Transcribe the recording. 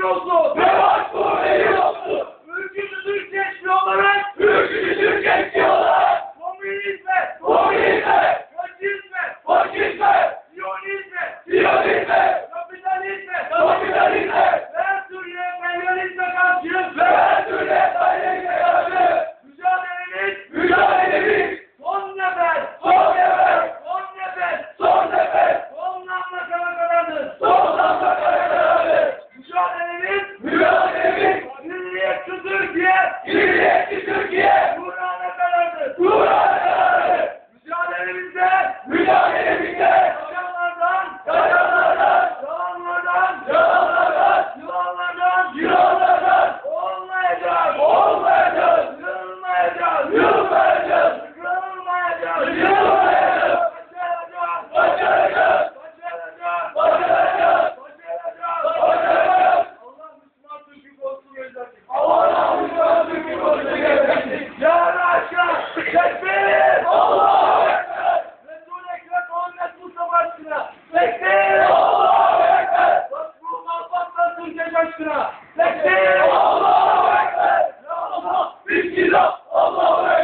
nos outros. Yılmayacağız. Yılmayacağız. Yılmayacağız. Yılmayacağız. Başaracağız. Başaracağız. Başaracağız. Başaracağız. Başaracağız. Allah Müslüman Türk'ü olsun gözlesin. Allah Müslüman Türkiye olsun gelmesin. Yarın aşağı. Tekbir. Allahu Ekber. Resul-i Ekrem Muhammed Mustafa aşkına. Tekbir. Bak bu Alparslan Türkiye aşkına. Tekbir. Allahu Hijrah Allah